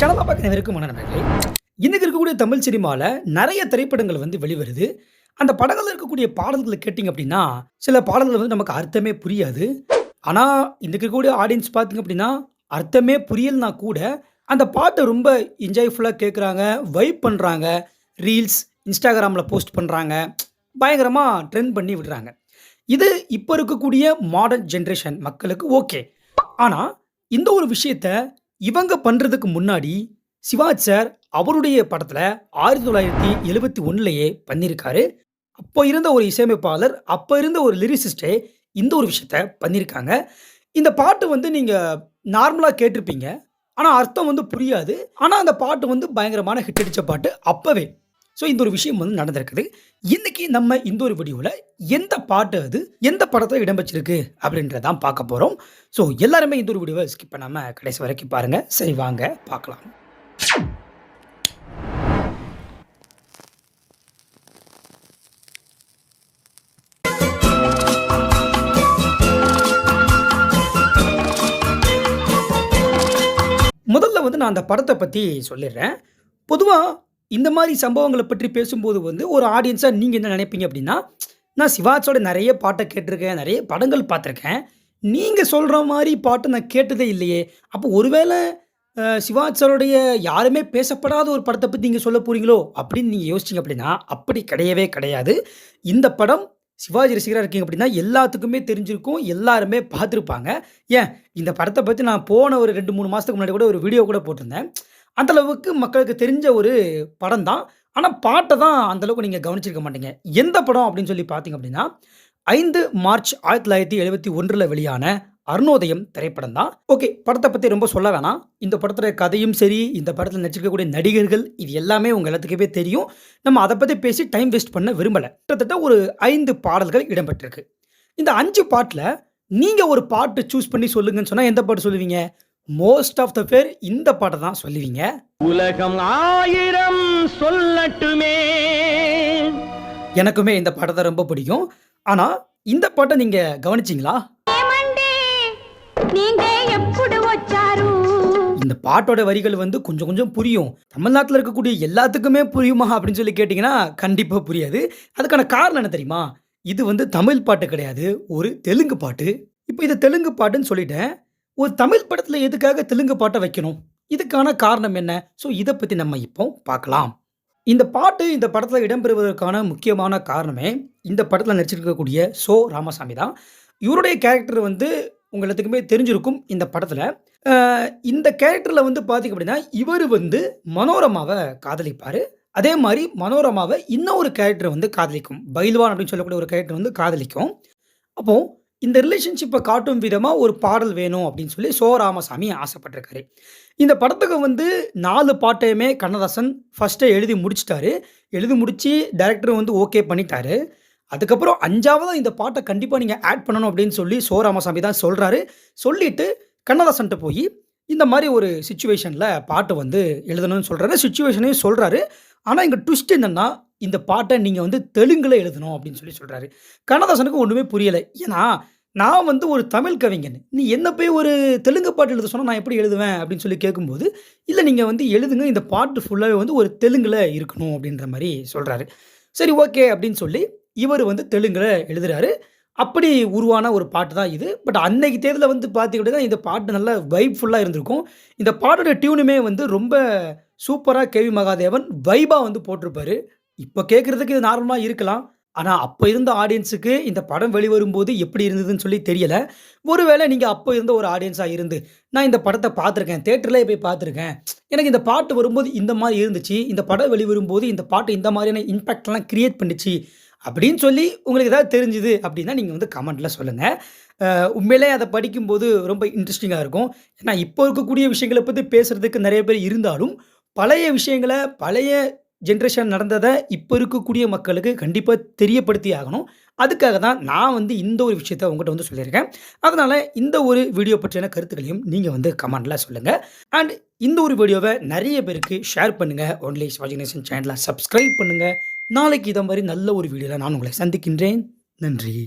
சேனலாக பார்க்க இருக்கும் நண்பர்களே இன்னைக்கு இருக்கக்கூடிய தமிழ் சினிமாவில் நிறைய திரைப்படங்கள் வந்து வெளிவருது. அந்த படங்களில் இருக்கக்கூடிய பாடல்களை கேட்டிங்க அப்படின்னா சில பாடல்கள் வந்து நமக்கு அர்த்தமே புரியாது. ஆனால் இன்னைக்கு இருக்கக்கூடிய ஆடியன்ஸ் பார்த்தீங்க அப்படின்னா அர்த்தமே புரியலனா கூட அந்த பாட்டை ரொம்ப என்ஜாய்ஃபுல்லாக கேட்குறாங்க வைப் பண்ணுறாங்க ரீல்ஸ் இன்ஸ்டாகிராமில் போஸ்ட் பண்ணுறாங்க பயங்கரமாக ட்ரெண்ட் பண்ணி விடுறாங்க. இது இப்போ இருக்கக்கூடிய மாடர்ன் ஜென்ரேஷன் மக்களுக்கு ஓகே ஆனால் இந்த ஒரு விஷயத்த இவங்க பண்ணுறதுக்கு முன்னாடி சிவாஜ் சார் அவருடைய படத்தில் ஆயிரத்தி தொள்ளாயிரத்தி எழுபத்தி ஒன்றுலையே பண்ணியிருக்காரு அப்போ இருந்த ஒரு இசையமைப்பாளர் அப்போ இருந்த ஒரு லிரிசிஸ்டே இந்த ஒரு விஷயத்த பண்ணியிருக்காங்க இந்த பாட்டு வந்து நீங்கள் நார்மலாக கேட்டிருப்பீங்க. ஆனால் அர்த்தம் வந்து புரியாது. ஆனால் அந்த பாட்டு வந்து பயங்கரமான ஹிட் அடித்த பாட்டு அப்போவே. ஸோ இந்த ஒரு விஷயம் வந்து நடந்திருக்குது. இன்னைக்கு நம்ம இந்த ஒரு வீடியோவில் எந்த பாட்டு அது எந்த படத்தில் இடம்பெற்றிருக்கு அப்படின்றதான் பார்க்க போகிறோம் ஸோ எல்லாருமே இந்த ஒரு வீடியோவை ஸ்கிப் பண்ணாமல் கடைசி வரைக்கும் பாருங்கள் சரி வாங்க பார்க்கலாம். முதல்ல வந்து நான் அந்த படத்தை பற்றி சொல்லிடுறேன். பொதுவாக இந்த மாதிரி சம்பவங்களை பற்றி பேசும்போது வந்து ஒரு ஆடியன்ஸாக நீங்கள் என்ன நினைப்பீங்க அப்படின்னா நான் சிவாஜோட நிறைய பாட்டை கேட்டிருக்கேன் நிறைய படங்கள் பார்த்துருக்கேன். நீங்கள் சொல்கிற மாதிரி பாட்டு நான் கேட்டதே இல்லையே. அப்போ ஒருவேளை சிவாஜ் சாருடைய யாருமே பேசப்படாத ஒரு படத்தை பற்றி நீங்கள் சொல்ல போகிறீங்களோ அப்படின்னு நீங்கள் யோசிச்சிங்க அப்படின்னா அப்படி கிடையவே கிடையாது. இந்த படம் சிவாஜி ரசிகராக இருக்கீங்க அப்படின்னா எல்லாத்துக்குமே தெரிஞ்சிருக்கும் எல்லாருமே பார்த்துருப்பாங்க. ஏன்? இந்த படத்தை பற்றி நான் போன ஒரு ரெண்டு மூணு மாதத்துக்கு முன்னாடி கூட ஒரு வீடியோ கூட போட்டிருந்தேன். அந்த அளவுக்கு மக்களுக்கு தெரிஞ்ச ஒரு படம் தான் ஆனால் பாட்டை தான் அந்தளவுக்கு நீங்கள் கவனிச்சிருக்க மாட்டீங்க. எந்த படம் அப்படின்னு சொல்லி பார்த்தீங்க அப்படின்னா ஐந்து மார்ச் ஆயிரத்தி தொள்ளாயிரத்தி எழுபத்தி ஒன்றில் வெளியான அருணோதயம் திரைப்படம் தான் ஓகே படத்தை பற்றி ரொம்ப சொல்ல வேணாம். இந்த படத்தில் கதையும் சரி இந்த படத்தில் நடிச்சிருக்கக்கூடிய நடிகர்கள் இது எல்லாமே உங்கள் எல்லாத்துக்குமே தெரியும். நம்ம அதை பற்றி பேசி டைம் வேஸ்ட் பண்ண விரும்பலை. கிட்டத்தட்ட ஒரு ஐந்து பாடல்கள் இடம்பெற்றிருக்கு. இந்த அஞ்சு பாட்டில் நீங்கள் ஒரு பாட்டு சூஸ் பண்ணி சொல்லுங்கன்னு சொன்னால் எந்த பாட்டு சொல்லுவீங்க? மோஸ்ட் ஆஃப் த பேர் இந்த பாட்டை தான் சொல்லுவீங்க. உலகம் ஆயிரம் சொல்லட்டுமே. எனக்குமே இந்த பாட்டை தான் ரொம்ப பிடிக்கும். ஆனால் இந்த பாட்டை நீங்கள் கவனிச்சிங்களா இந்த பாட்டோட வரிகள் வந்து கொஞ்சம் கொஞ்சம் புரியும். தமிழ்நாட்டில் இருக்கக்கூடிய எல்லாத்துக்குமே புரியுமா அப்படின்னு சொல்லி கேட்டிங்கன்னா கண்டிப்பாக புரியாது. அதுக்கான காரணம் என்ன தெரியுமா? இது வந்து தமிழ் பாட்டு கிடையாது. ஒரு தெலுங்கு பாட்டு. இப்போ இது தெலுங்கு பாட்டுன்னு சொல்லிட்டேன். ஒரு தமிழ் படத்தில் எதுக்காக தெலுங்கு பாட்டை வைக்கணும்? இதுக்கான காரணம் என்ன? ஸோ இதை பற்றி நம்ம இப்போ பார்க்கலாம். இந்த பாட்டு இந்த படத்தில் இடம்பெறுவதற்கான முக்கியமான காரணமே இந்த படத்தில் நடிச்சிருக்கக்கூடிய சோ ராமசாமி தான். இவருடைய கேரக்டர் வந்து உங்கள் எல்லாத்துக்குமே தெரிஞ்சிருக்கும் இந்த படத்தில். இந்த கேரக்டரில் வந்து பார்த்திங்க அப்படின்னா இவர் வந்து மனோரமாவை காதலிப்பார். அதே மாதிரி மனோரமாவை இன்னொரு கேரக்டர் வந்து காதலிக்கும். பைல்வான் அப்படின்னு சொல்லக்கூடிய ஒரு கேரக்டர் வந்து காதலிக்கும். அப்போது இந்த ரிலேஷன்ஷிப்பை காட்டும் விதமாக ஒரு பாடல் வேணும் அப்படின்னு சொல்லி சோ ராமசாமி ஆசைப்பட்டிருக்காரு. இந்த படத்துக்கு வந்து நாலு பாட்டையுமே கண்ணதாசன் ஃபஸ்ட்டே எழுதி முடிச்சிட்டாரு. எழுதி முடித்து டைரக்டர் வந்து ஓகே பண்ணிட்டாரு. அதுக்கப்புறம் அஞ்சாவதாக இந்த பாட்டை கண்டிப்பாக நீங்கள் ஆட் பண்ணணும் அப்படின்னு சொல்லி சோ ராமசாமி தான் சொல்கிறாரு சொல்லிவிட்டு கண்ணதாசன்ட்ட போய் இந்த மாதிரி ஒரு சுச்சுவேஷனில் பாட்டு வந்து எழுதணும்னு சொல்கிறாரு சுச்சுவேஷனையும் சொல்கிறாரு ஆனால் இங்கே ட்விஸ்ட் என்னென்னா இந்த பாட்டை நீங்கள் வந்து தெலுங்கில் எழுதணும் அப்படின்னு சொல்லி சொல்கிறாரு கண்ணதாசனுக்கு ஒன்றுமே புரியலை. ஏன்னா நான் வந்து ஒரு தமிழ் கவிஞன். நீ என்ன போய் ஒரு தெலுங்கு பாட்டு எழுத சொன்னால் நான் எப்படி எழுதுவேன் அப்படின்னு சொல்லி கேட்கும்போது இல்லை நீங்கள் வந்து எழுதுங்க. இந்த பாட்டு ஃபுல்லாகவே வந்து ஒரு தெலுங்கில் இருக்கணும் அப்படின்ற மாதிரி சொல்கிறாரு சரி ஓகே அப்படின்னு சொல்லி இவர் வந்து தெலுங்கில் எழுதுகிறாரு அப்படி உருவான ஒரு பாட்டு தான் இது. பட் அன்னைக்கு தேதியில் வந்து பார்த்துக்கிட்டு இந்த பாட்டு நல்ல வைப் ஃபுல்லாக இருந்திருக்கும். இந்த பாட்டோட டியூனுமே வந்து ரொம்ப சூப்பராக கேவி மகாதேவன் வைபா வந்து போட்டிருப்பாரு. இப்போ கேட்குறதுக்கு இது நார்மலாக இருக்கலாம். ஆனால் அப்போ இருந்த ஆடியன்ஸுக்கு இந்த படம் வெளிவரும்போது எப்படி இருந்ததுன்னு சொல்லி தெரியலை. ஒருவேளை நீங்கள் அப்போ இருந்த ஒரு ஆடியன்ஸாக இருந்து நான் இந்த படத்தை பார்த்துருக்கேன் தேட்டரில் போய் பார்த்துருக்கேன். எனக்கு இந்த பாட்டு வரும்போது இந்த மாதிரி இருந்துச்சு இந்த படம் வெளிவரும்போது இந்த பாட்டு இந்த மாதிரியான இம்பேக்ட்லாம் கிரியேட் பண்ணுச்சு அப்படின்னு சொல்லி உங்களுக்கு ஏதாவது தெரிஞ்சுது அப்படின்னா நீங்கள் வந்து கமெண்ட்டில் சொல்லுங்கள் உண்மையிலே அதை படிக்கும்போது ரொம்ப இன்ட்ரெஸ்டிங்காக இருக்கும். ஏன்னா இப்போ இருக்கக்கூடிய விஷயங்களை பற்றி பேசுகிறதுக்கு நிறைய பேர் இருந்தாலும் பழைய விஷயங்களை பழைய ஜென்ரேஷன் நடந்ததை இப்போ இருக்கக்கூடிய மக்களுக்கு கண்டிப்பாக தெரியப்படுத்தி ஆகணும். அதுக்காக தான் நான் வந்து இந்த ஒரு விஷயத்த உங்கள்கிட்ட வந்து சொல்லியிருக்கேன். அதனால் இந்த ஒரு வீடியோ பற்றியான கருத்துக்களையும் நீங்கள் வந்து கமெண்டில் சொல்லுங்கள் அண்ட் இந்த ஒரு வீடியோவை நிறைய பேருக்கு ஷேர் பண்ணுங்கள் ஒன்லி சிவாஜி நேஷன் சேனலை சப்ஸ்கிரைப் பண்ணுங்கள் நாளைக்கு இதை மாதிரி நல்ல ஒரு வீடியோவில் நான் உங்களை சந்திக்கின்றேன். நன்றி.